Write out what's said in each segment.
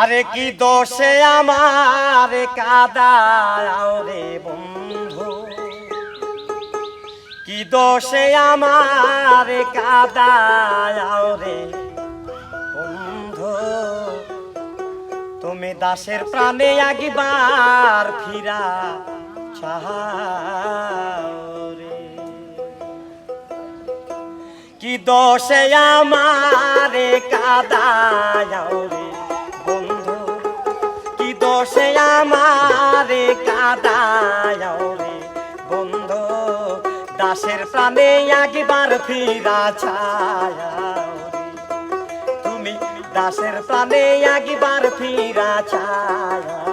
আরে কি দোষে আমার কাদা রে বন্ধু? কি দোষে আমার কাদাও রে? বন্ধু, তুমি দাসের প্রাণে একবার ফিরা রে। কি দোষে আমার কাদাও দাসের প্রাণে একবার ফিরা ছায়া তুমি দাসের প্রাণে একবার ফিরা ছায়াও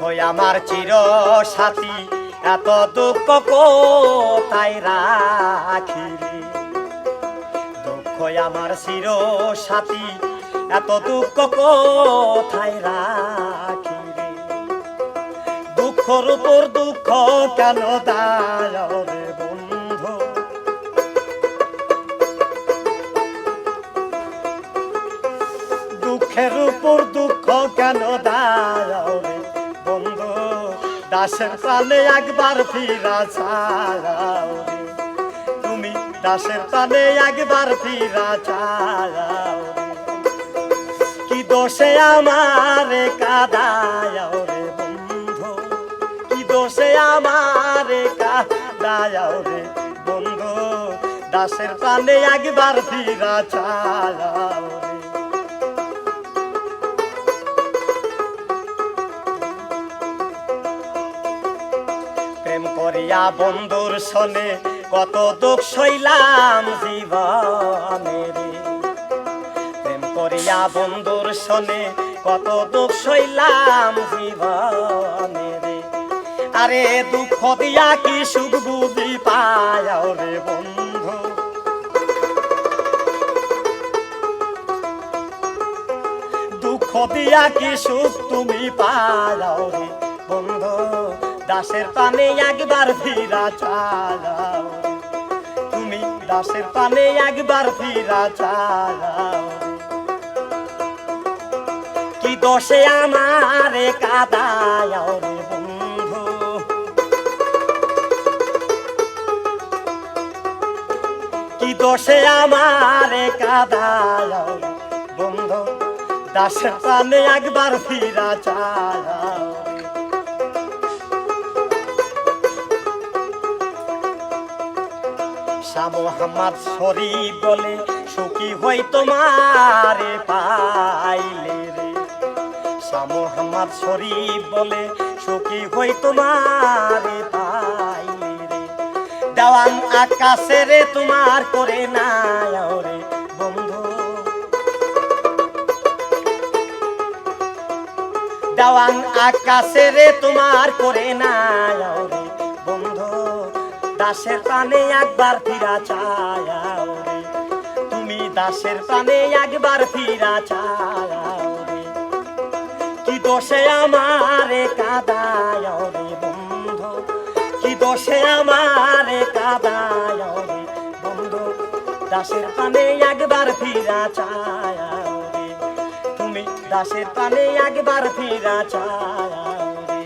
দুঃখ আমার চির সাথী। এত দুঃখ কোথায় রাখিলি দুঃখ আমার চির সাথী। এত দুঃখ কোথায় রাখিলি দুঃখর উপর দুঃখ কেন দায় বন্ধু? দুঃখের উপর দুঃখ কেন দায় দাসের প্রাণে একবার ফিরা ছাড়াও তুমি দাসের প্রাণে একবার ফিরা ছাড়াও কি দোষে আমার কাদায় রে বন্ধু? কি দোষে আমার কাদায় রে বন্ধু? দাসের প্রাণে একবার ফিরা ছাড়াও প্রেম বন্ধুর শোনে কত দুঃখ সইলাম জীবনে প্রেম করিয়া বন্ধুর শোনে কত দুঃখ সইলাম জীবনে আরে দুঃখ দিয়া কি সুখ বুঝি পায় রে বন্ধু। দুঃখ দিয়া কি সুখ তুমি পায় রে। দাসের পানে একবার ফিরা চালাও। তুমি দাসের পানে একবার ফিরা চালাও। কি দোষে আমার কাদায় রে বন্ধু? কি দোষে আমার কাদায় বন্ধু? দাসের পানে একবার ফিরা চালাও। শাহ মোহাম্মদ শরীফ বলে, সুখী হই তোমারে পাইলে রে। শাহ মোহাম্মদ বলে, সুখী হই তোমারে পাইলে রে। দেওয়ান আকাশে রে, তোমার করে না রে, বন্ধু। দেওয়ান আকাশে রে, তোমার করে না রে। দাসের প্রাণে একবার ফিরা রে তুমি দাসের প্রাণে একবার ফিরা চাও রে কি দোষে আমারে কাদায় রে বন্ধু? কি দোষে আমারে কাদায় রে বন্ধু? দাসের প্রাণে একবার ফিরা রে তুমি দাসের প্রাণে একবার ফিরা রে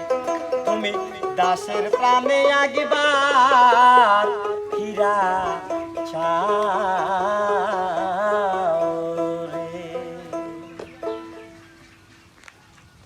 তুমি দাসের প্রাণে একবার চাও